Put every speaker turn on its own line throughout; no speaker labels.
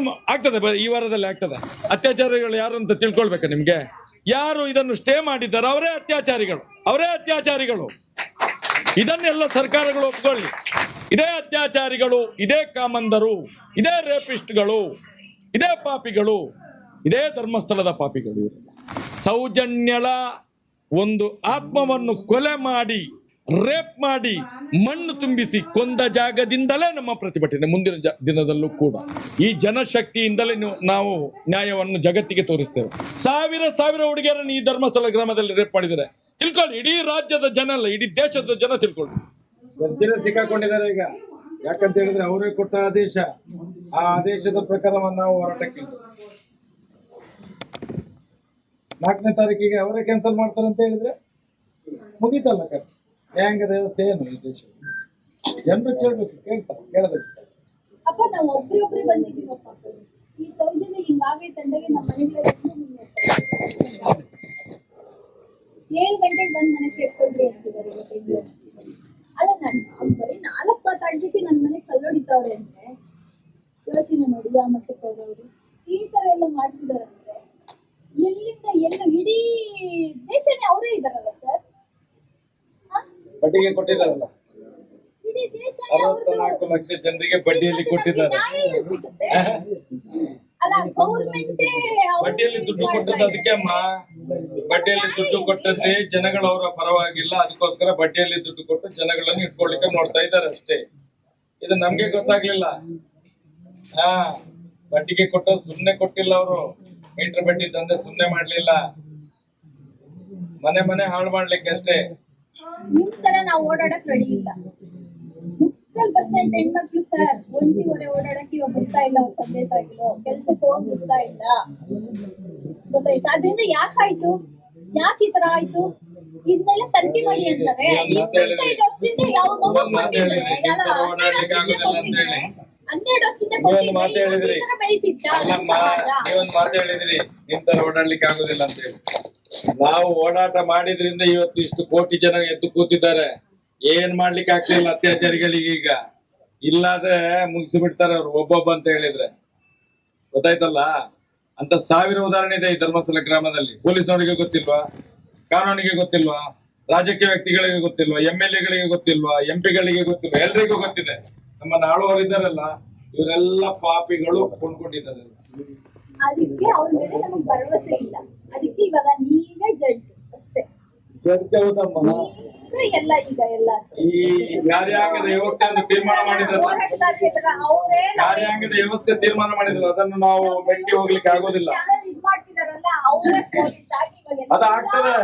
ಆಗ್ತದೆ ಈ ವಾರದಲ್ಲಿ ಆಗ್ತದೆ. ಅತ್ಯಾಚಾರಿಗಳು ಯಾರು ಅಂತ ತಿಳ್ಕೊಳ್ಬೇಕು ನಿಮ್ಗೆ? ಯಾರು ಇದನ್ನು ಸ್ಟೇ ಮಾಡಿದ್ದಾರೆ ಅವರೇ ಅತ್ಯಾಚಾರಿಗಳು. ಅವರೇ ಅತ್ಯಾಚಾರಿಗಳು. ಇದನ್ನೆಲ್ಲ ಸರ್ಕಾರಗಳು ಒಪ್ಕೊಳ್ಳಿ. ಇದೇ ಅತ್ಯಾಚಾರಿಗಳು, ಇದೇ ಕಾಮಂದರು, ಇದೇ ರೇಪಿಸ್ಟ್ಗಳು, ಇದೇ ಪಾಪಿಗಳು, ಇದೇ ಧರ್ಮಸ್ಥಳದ ಪಾಪಿಗಳು ಸೌಜನ್ಯಳ ಒಂದು ಆತ್ಮವನ್ನು ಕೊಲೆ ಮಾಡಿ, ರೇಪ್ ಮಾಡಿ ಮಣ್ಣು ತುಂಬಿಸಿ ಕೊಂದ ಜಾಗದಿಂದಲೇ ನಮ್ಮ ಪ್ರತಿಭಟನೆ ಮುಂದಿನ ದಿನದಲ್ಲೂ ಕೂಡ. ಈ ಜನಶಕ್ತಿಯಿಂದಲೇ ನೀವು- ನಾವು ನ್ಯಾಯವನ್ನು ಜಗತ್ತಿಗೆ ತೋರಿಸ್ತೇವೆ. ಸಾವಿರ ಸಾವಿರ ಹುಡುಗಿಯರನ್ನು ಈ ಧರ್ಮಸ್ಥಳ ಗ್ರಾಮದಲ್ಲಿ ರೇಪ್ ಮಾಡಿದರೆ ತಿಳ್ಕೊಳ್ಳಿ, ಇಡೀ ರಾಜ್ಯದ ಜನ ಅಲ್ಲ, ಇಡೀ ದೇಶದ ಜನ ತಿಳ್ಕೊಳ್ಳಿ.
ಸಿಕ್ಕಾಕೊಂಡಿದ್ದಾರೆ ಈಗ. ಯಾಕಂತ ಹೇಳಿದ್ರೆ ಅವರೇ ಕೊಟ್ಟ ಆದೇಶ. ಆ ಆದೇಶದ ಪ್ರಕಾರವನ್ನು ನಾವು ಹೋರಾಟಕ್ಕೆ ನಾಲ್ಕನೇ ತಾರೀಕಿಗೆ ಅವರೇ ಕ್ಯಾನ್ಸಲ್ ಮಾಡ್ತಾರೆ ಅಂತ ಹೇಳಿದ್ರೆ ಮುಗೀತಲ್ಲ ಕತೆ ಏನು ಈ ದೇಶ. ಜನರು ಕೇಳ್ಬೇಕು ಕೇಳಬೇಕು.
ಅಪ್ಪ, ನಾವು ಒಬ್ರಿ ಈ ನಮ್ಮ ಏಳು ಗಂಟೆಗೆ ಮನೆ ಅಲ್ಲ, ನಾನು ಬರೀ ನನ್ನ ಅಂದ್ರೆ ಯೋಚನೆ ಮಾಡಿ, ಯಾವ ಮಟ್ಟಕ್ಕೆ ಈ ತರ ಎಲ್ಲ ಎಲ್ಲಿಂದ ಎಲ್ಲ, ಇಡೀ ದೇಶನೇ ಅವರೇ ಇದಾರಲ್ಲ ಸರ್.
ಬಡ್ಡಿಗೆ ಕೊಟ್ಟಿದ್ದಾರಲ್ಲ? ಅರವತ್ತ ನಾಲ್ಕು ಲಕ್ಷ ಜನರಿಗೆ ಬಡ್ಡಿಯಲ್ಲಿ ಕೊಟ್ಟಿದ್ದಾರೆ. ಬಡ್ಡಿಯಲ್ಲಿ ದುಡ್ಡು ಕೊಟ್ಟದ್ದು ಅದಕ್ಕೆ ಅಮ್ಮ. ಬಡ್ಡಿಯಲ್ಲಿ ದುಡ್ಡು ಕೊಟ್ಟದ್ದೇ ಜನಗಳು ಅವರ ಪರವಾಗಿಲ್ಲ. ಅದಕ್ಕೋಸ್ಕರ ಬಡ್ಡಿಯಲ್ಲಿ ದುಡ್ಡು ಕೊಟ್ಟು ಜನಗಳನ್ನು ಇಟ್ಕೊಳ್ಳಿಕ್ಕೆ ನೋಡ್ತಾ ಇದ್ದಾರೆ ಅಷ್ಟೇ. ಇದು ನಮ್ಗೆ ಗೊತ್ತಾಗ್ಲಿಲ್ಲ. ಹಾ ಬಡ್ಡಿಗೆ ಕೊಟ್ಟದ್ದು ಸುಮ್ನೆ ಕೊಟ್ಟಿಲ್ಲ ಅವರು. ಮೀಟರ್ ಬಡ್ಡಿ ತಂದೆ ಸುಮ್ನೆ ಮಾಡ್ಲಿಲ್ಲ. ಮನೆ ಮನೆ ಹಾಳು ಮಾಡ್ಲಿಕ್ಕೆ ಅಷ್ಟೇ.
ನಿಮ್ ತರ ನಾವು ಓಡಾಡಕ್ ರೆಡಿ ಇಲ್ಲ. ಮುಕ್ಕಲ್ ಪರ್ಸೆಂಟ್ ಹೆಣ್ಮಕ್ಳು ಸರ್ ಒಂಟಿವರೆ ಓಡಾಡಕ್ ಇವಾಗ ಬರ್ತಾ ಇಲ್ಲ ಅವ್ರ ತಂದೆ ತಾಯಿಗಳು. ಕೆಲ್ಸಕ್ಕೆ ಹೋಗ್ ಬಿಡ್ತಾ ಇಲ್ಲ. ಗೊತ್ತಾಯ್ತಾ? ಅದ್ರಿಂದ ಯಾಕಾಯ್ತು ಯಾಕೆ ಈ ತರ ಆಯ್ತು? ಇದನ್ನೆಲ್ಲ ತನಿಖೆ ಮಾಡಿ ಅಂತಾರೆ. ಇಪ್ಪತ್ತೈದು ವರ್ಷದಿಂದ ಯಾವ ಕೊಟ್ಟಿದ್ರೆ ಹನ್ನೆರಡು ವರ್ಷದಿಂದ. ಕೊಟ್ಟಿದ್ರೆ,
ನೀವೊಂದು ಮಾತು ಹೇಳಿದ್ರಿ. ನಿಮ್ ತರ ಓಡಾಡ್ಲಿಕ್ಕೆ ಆಗುದಿಲ್ಲ ಅಂತ ಹೇಳಿ. ನಾವು ಓಡಾಟ ಮಾಡಿದ್ರಿಂದ ಇವತ್ತು ಇಷ್ಟು ಕೋಟಿ ಜನ ಎದ್ದು ಕೂತಿದ್ದಾರೆ. ಏನ್ ಮಾಡ್ಲಿಕ್ಕೆ ಆಗ್ತಿಲ್ಲ ಅತ್ಯಾಚಾರಿಗಳಿಗೆ ಈಗ. ಇಲ್ಲಾದ್ರೆ ಮುಗಿಸಿ ಬಿಡ್ತಾರೆ ಅವ್ರು, ಒಬ್ಬೊಬ್ಬ ಅಂತ ಹೇಳಿದ್ರೆ. ಗೊತ್ತಾಯ್ತಲ್ಲ? ಅಂತ ಸಾವಿರ ಉದಾಹರಣೆ ಇದೆ ಈ ಧರ್ಮಸ್ಥಳ ಗ್ರಾಮದಲ್ಲಿ. ಪೊಲೀಸ್ನವರಿಗೆ ಗೊತ್ತಿಲ್ವಾ? ಕಾನೂನಿಗೆ ಗೊತ್ತಿಲ್ವಾ? ರಾಜಕೀಯ ವ್ಯಕ್ತಿಗಳಿಗೆ ಗೊತ್ತಿಲ್ವಾ? ಎಂ ಎಲ್ ಎಗಳಿಗೆ ಗೊತ್ತಿಲ್ವಾ? ಎಂ ಪಿಗಳಿಗೆ ಗೊತ್ತಿಲ್ವಾ? ಎಲ್ರಿಗೂ ಗೊತ್ತಿದೆ. ನಮ್ಮ ನಾಳುವರಿದ್ದಾರಲ್ಲ ಇವರೆಲ್ಲ ಪಾಪಿಗಳು ಕೊಂಡ್ಕೊಂಡಿದ್ದಾರೆ.
ಅದಕ್ಕೆ ಅವ್ರ ಮೇಲೆ ನಮಗ್ ಭರವಸೆ ಇಲ್ಲ. ಅದಕ್ಕೆ ಇವಾಗ ನೀವೇ ಜಡ್ಜ್ ಅಷ್ಟೇ.
ಚರ್ಚೆ ಹೌದಮ್ಮ.
ನೀವೇ ಎಲ್ಲ ಈಗ ಎಲ್ಲ
ಈ ಕಾರ್ಯಾಂಗದ ವ್ಯವಸ್ಥೆಯನ್ನು ತೀರ್ಮಾನ ಮಾಡಿದ್ರೆ.
ಅವರೇ
ವ್ಯವಸ್ಥೆ ತೀರ್ಮಾನ ಮಾಡಿದ್ರು ಅದನ್ನು ನಾವು ಮೆಟ್ಟಿ ಹೋಗ್ಲಿಕ್ಕೆ ಆಗೋದಿಲ್ಲ.
ಇದ್ ಮಾಡ್ತಿದಾರಲ್ಲ ಅವರೇ ಪೊಲೀಸ್ ಆಗಿ ಇವಾಗ
ಅದು ಆಗ್ತದೆ.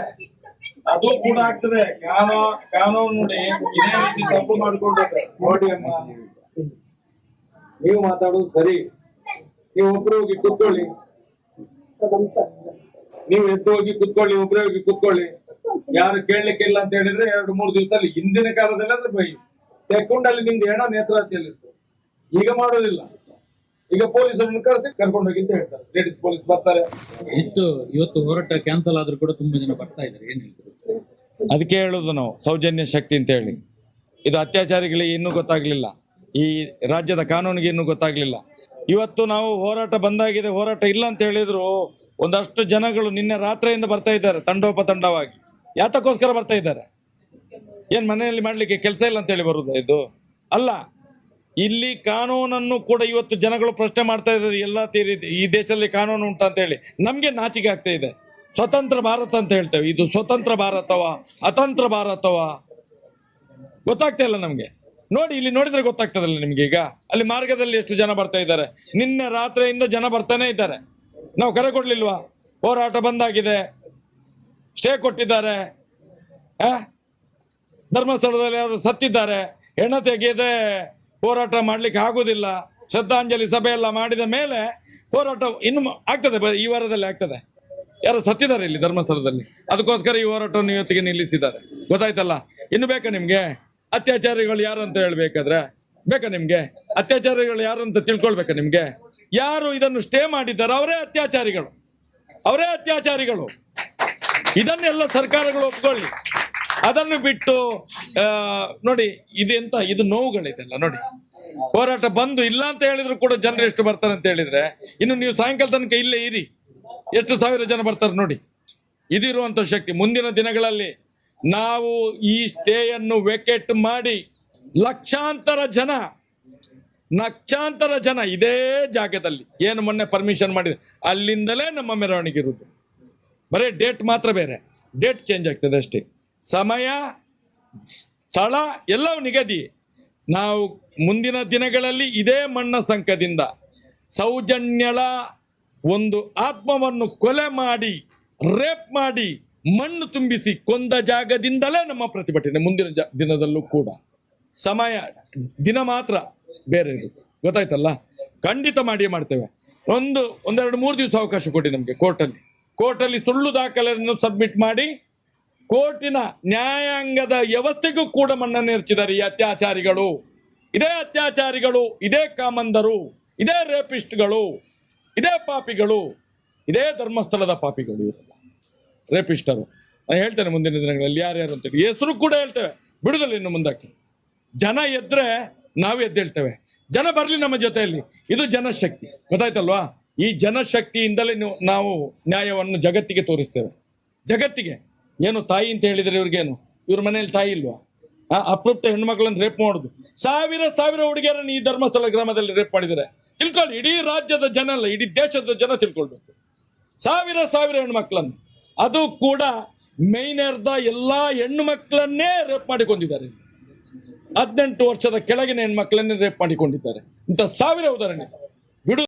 ಅದು ಕೂಡ ಆಗ್ತದೆ. ಕಾನೂನು ಕಾನೂನು ನೋಡಿ ಇದೇ ರೀತಿ ತಪ್ಪು ಮಾಡ್ಕೊಂಡ್ರೆ. ನೋಡಿ ಅಮ್ಮ. ನೀವು ಮಾತಾಡೋದು ಸರಿ. ನೀವು ಒಬ್ರು ಹೋಗಿ ಕುತ್ಕೊಳ್ಳಿ. ನೀವು ಎದ್ದು ಹೋಗಿ ಕುತ್ಕೊಳ್ಳಿ ಒಬ್ರೇ ಹೋಗಿ ಕುತ್ಕೊಳ್ಳಿ. ಯಾರು ಕೇಳಲಿಕ್ಕಿಲ್ಲ ಅಂತ ಹೇಳಿದ್ರೆ ಎರಡು ಮೂರು ದಿವಸದಲ್ಲಿ ಹಿಂದಿನ ಕಾಲದಲ್ಲಿ ಅಂದ್ರೆ ಬೈ ಸೆಕೆಂಡ್ ಅಲ್ಲಿ ನಿಮ್ದು ಹೆಣ ನೇತ್ರಾವತಿಯಲ್ಲಿತ್ತು. ಈಗ ಮಾಡೋದಿಲ್ಲ. ಈಗ ಪೊಲೀಸರನ್ನು ಕರೆಸಿ ಕರ್ಕೊಂಡು ಹೋಗಿ ಅಂತ ಹೇಳ್ತಾರೆ. ಲೇಡೀಸ್ ಪೊಲೀಸ್ ಬರ್ತಾರೆ.
ಎಷ್ಟು ಇವತ್ತು ಹೋರಾಟ ಕ್ಯಾನ್ಸಲ್ ಆದ್ರೂ ಕೂಡ ತುಂಬಾ ಜನ ಬರ್ತಾ ಇದ್ದಾರೆ. ಏನ್ ಹೇಳ್ತಾರೆ?
ಅದಕ್ಕೆ ಹೇಳುದು ನಾವು. ಸೌಜನ್ಯ ಶಕ್ತಿ ಅಂತ ಹೇಳಿ. ಇದು ಅತ್ಯಾಚಾರಿಗಳಿಗೆ ಇನ್ನೂ ಗೊತ್ತಾಗ್ಲಿಲ್ಲ. ಈ ರಾಜ್ಯದ ಕಾನೂನಿಗೆ ಇನ್ನೂ ಗೊತ್ತಾಗ್ಲಿಲ್ಲ. ಇವತ್ತು ನಾವು ಹೋರಾಟ ಬಂದಾಗಿದೆ, ಹೋರಾಟ ಇಲ್ಲ ಅಂತ ಹೇಳಿದ್ರು, ಒಂದಷ್ಟು ಜನಗಳು ನಿನ್ನೆ ರಾತ್ರಿಯಿಂದ ಬರ್ತಾ ಇದ್ದಾರೆ ತಂಡೋಪ ತಂಡವಾಗಿ ಯಾತಕ್ಕೋಸ್ಕರ ಬರ್ತಾ ಇದ್ದಾರೆ? ಏನ್ ಮನೆಯಲ್ಲಿ ಮಾಡ್ಲಿಕ್ಕೆ ಕೆಲಸ ಇಲ್ಲ ಅಂತ ಹೇಳಿ ಬರುದಾ ಇದು? ಅಲ್ಲ, ಇಲ್ಲಿ ಕಾನೂನನ್ನು ಕೂಡ ಇವತ್ತು ಜನಗಳು ಪ್ರಶ್ನೆ ಮಾಡ್ತಾ ಇದ್ದಾರೆ, ಎಲ್ಲ ತೀರಿ, ಈ ದೇಶದಲ್ಲಿ ಕಾನೂನು ಉಂಟು ಅಂತ ಹೇಳಿ. ನಮ್ಗೆ ನಾಚಿಕೆ ಆಗ್ತಾ ಇದೆ. ಸ್ವತಂತ್ರ ಭಾರತ ಅಂತ ಹೇಳ್ತೇವೆ. ಇದು ಸ್ವತಂತ್ರ ಭಾರತವ, ಅತಂತ್ರ ಭಾರತವ? ಗೊತ್ತಾಗ್ತಾ ಇಲ್ಲ ನಮ್ಗೆ. ನೋಡಿ, ಇಲ್ಲಿ ನೋಡಿದ್ರೆ ಗೊತ್ತಾಗ್ತದಲ್ಲ ನಿಮ್ಗೆ ಈಗ? ಅಲ್ಲಿ ಮಾರ್ಗದಲ್ಲಿ ಎಷ್ಟು ಜನ ಬರ್ತಾ ಇದ್ದಾರೆ? ನಿನ್ನೆ ರಾತ್ರಿಯಿಂದ ಜನ ಬರ್ತಾನೆ ಇದ್ದಾರೆ. ನಾವು ಕರೆ ಕೊಡ್ಲಿಲ್ವಾ? ಹೋರಾಟ ಬಂದಾಗಿದೆ. ಸ್ಟೇ ಕೊಟ್ಟಿದ್ದಾರೆ? ಧರ್ಮಸ್ಥಳದಲ್ಲಿ ಯಾರು ಸತ್ತಿದ್ದಾರೆ? ಹೆಣ ತೆಗೆಯದೆ ಹೋರಾಟ ಮಾಡ್ಲಿಕ್ಕೆ ಆಗುದಿಲ್ಲ. ಶ್ರದ್ಧಾಂಜಲಿ ಸಭೆ ಎಲ್ಲ ಮಾಡಿದ ಮೇಲೆ ಹೋರಾಟ ಇನ್ನು ಆಗ್ತದೆ ಈ ವಾರದಲ್ಲಿ ಆಗ್ತದೆ. ಯಾರು ಸತ್ತಿದ್ದಾರೆ ಇಲ್ಲಿ ಧರ್ಮಸ್ಥಳದಲ್ಲಿ? ಅದಕ್ಕೋಸ್ಕರ ಈ ಹೋರಾಟವನ್ನು ಇವತ್ತಿಗೆ ನಿಲ್ಲಿಸಿದ್ದಾರೆ. ಗೊತ್ತಾಯ್ತಲ್ಲ? ಇನ್ನು ಬೇಕಾ ನಿಮ್ಗೆ? ಅತ್ಯಾಚಾರಿಗಳು ಯಾರು ಅಂತ ಹೇಳ್ಬೇಕಾದ್ರೆ, ಬೇಕಾ ನಿಮ್ಗೆ? ಅತ್ಯಾಚಾರಿಗಳು ಯಾರು ಅಂತ ತಿಳ್ಕೊಳ್ಬೇಕಾ ನಿಮ್ಗೆ? ಯಾರು ಇದನ್ನು ಸ್ಟೇ ಮಾಡಿದ್ದಾರೆ ಅವರೇ ಅತ್ಯಾಚಾರಿಗಳು. ಅವರೇ ಅತ್ಯಾಚಾರಿಗಳು. ಇದನ್ನೆಲ್ಲ ಸರ್ಕಾರಗಳು ಒಪ್ಕೊಳ್ಳಿ. ಅದನ್ನು ಬಿಟ್ಟು ನೋಡಿ, ಇದೆಂತ, ಇದು ನೋವುಗಳಿದೆಲ್ಲ ನೋಡಿ. ಹೋರಾಟ ಬಂದು ಇಲ್ಲ ಅಂತ ಹೇಳಿದ್ರು ಕೂಡ ಜನರು ಎಷ್ಟು ಬರ್ತಾರೆ ಅಂತ ಹೇಳಿದ್ರೆ, ಇನ್ನು ನೀವು ಸಾಯಂಕಾಲ ತನಕ ಇಲ್ಲೇ ಇರಿ. ಎಷ್ಟು ಸಾವಿರ ಜನ ಬರ್ತಾರೆ ನೋಡಿ. ಇದಿರುವಂತ ಶಕ್ತಿ. ಮುಂದಿನ ದಿನಗಳಲ್ಲಿ ನಾವು ಈ ಸ್ಟೇಯನ್ನು ವೆಕೆಟ್ ಮಾಡಿ ಲಕ್ಷಾಂತರ ಜನ ಲಕ್ಷಾಂತರ ಜನ ಇದೇ ಜಾಗದಲ್ಲಿ ಏನು ಮೊನ್ನೆ ಪರ್ಮಿಷನ್ ಮಾಡಿದೆ ಅಲ್ಲಿಂದಲೇ ನಮ್ಮ ಮೆರವಣಿಗೆ ಇರುವುದು. ಬರೀ ಡೇಟ್ ಮಾತ್ರ ಬೇರೆ. ಡೇಟ್ ಚೇಂಜ್ ಆಗ್ತದೆ ಅಷ್ಟೇ. ಸಮಯ, ಸ್ಥಳ ಎಲ್ಲವೂ ನಿಗದಿ. ನಾವು ಮುಂದಿನ ದಿನಗಳಲ್ಲಿ ಇದೇ ಮಣ್ಣ ಸಂಕದಿಂದ ಸೌಜನ್ಯಳ ಒಂದು ಆತ್ಮವನ್ನು ಕೊಲೆ ಮಾಡಿ ರೇಪ್ ಮಾಡಿ ಮಣ್ಣು ತುಂಬಿಸಿ ಕೊಂದ ಜಾಗದಿಂದಲೇ ನಮ್ಮ ಪ್ರತಿಭಟನೆ ಮುಂದಿನ ದಿನದಲ್ಲೂ ಕೂಡ. ಸಮಯ, ದಿನ ಮಾತ್ರ ಬೇರೆ ಗೊತ್ತಾಯ್ತಲ್ಲ? ಖಂಡಿತ ಮಾಡಿಯೇ ಮಾಡ್ತೇವೆ. ಒಂದು, ಒಂದೆರಡು ಮೂರು ದಿವಸ ಅವಕಾಶ ಕೊಡಿ ನಮಗೆ ಕೋರ್ಟಲ್ಲಿ. ಕೋರ್ಟಲ್ಲಿ ಸುಳ್ಳು ದಾಖಲೆಯನ್ನು ಸಬ್ಮಿಟ್ ಮಾಡಿ ಕೋರ್ಟಿನ ನ್ಯಾಯಾಂಗದ ವ್ಯವಸ್ಥೆಗೂ ಕೂಡ ಮಣ್ಣನ್ನು ಎರಚಿದ್ದಾರೆ ಈ ಅತ್ಯಾಚಾರಿಗಳು. ಇದೇ ಅತ್ಯಾಚಾರಿಗಳು, ಇದೇ ಕಾಮಂದರು, ಇದೇ ರೇಪಿಸ್ಟ್ಗಳು, ಇದೇ ಪಾಪಿಗಳು, ಇದೇ ಧರ್ಮಸ್ಥಳದ ಪಾಪಿಗಳು ರೇಪಿಸ್ಟರು. ನಾನು ಹೇಳ್ತೇನೆ ಮುಂದಿನ ದಿನಗಳಲ್ಲಿ ಯಾರ್ಯಾರು ಅಂತೇಳಿ ಹೆಸರು ಕೂಡ ಹೇಳ್ತೇವೆ. ಬಿಡುದಿಲ್ಲ ಇನ್ನು ಮುಂದಕ್ಕೆ ಜನ ಎದ್ರೆ ನಾವು ಎದ್ದೇಳ್ತೇವೆ ಜನ ಬರಲಿ ನಮ್ಮ ಜೊತೆಯಲ್ಲಿ. ಇದು ಜನಶಕ್ತಿ. ಗೊತ್ತಾಯ್ತಲ್ವಾ? ಈ ಜನಶಕ್ತಿಯಿಂದಲೇ ನೀವು- ನ್ಯಾಯವನ್ನು ಜಗತ್ತಿಗೆ ತೋರಿಸ್ತೇವೆ. ಜಗತ್ತಿಗೆ. ಏನು ತಾಯಿ ಅಂತ ಹೇಳಿದರೆ ಇವ್ರಿಗೇನು? ಇವ್ರ ಮನೆಯಲ್ಲಿ ತಾಯಿ ಇಲ್ವಾ? ಆ ಅಪ್ರೂಪ್ತ ಹೆಣ್ಮಕ್ಳನ್ನು ರೇಪ್ ಮಾಡುದು. ಸಾವಿರ ಸಾವಿರ ಹುಡುಗಿಯರನ್ನು ಈ ಧರ್ಮಸ್ಥಳ ಗ್ರಾಮದಲ್ಲಿ ರೇಪ್ ಮಾಡಿದರೆ ತಿಳ್ಕೊಳ್ಳಿ, ಇಡೀ ರಾಜ್ಯದ ಜನ ಅಲ್ಲ, ಇಡೀ ದೇಶದ ಜನ ತಿಳ್ಕೊಳ್ಬೇಕು. ಸಾವಿರ ಸಾವಿರ ಹೆಣ್ಮಕ್ಳನ್ನು. ಅದು ಕೂಡ ಮೈನರ್ದ ಎಲ್ಲಾ ಹೆಣ್ಣು ಮಕ್ಕಳನ್ನೇ ರೇಪ್ ಮಾಡಿಕೊಂಡಿದ್ದಾರೆ. ಹದಿನೆಂಟು ವರ್ಷದ ಕೆಳಗಿನ ಹೆಣ್ಮಕ್ಳನ್ನೇ ರೇಪ್ ಮಾಡಿಕೊಂಡಿದ್ದಾರೆ. ಇಂಥ ಸಾವಿರ ಉದಾಹರಣೆ.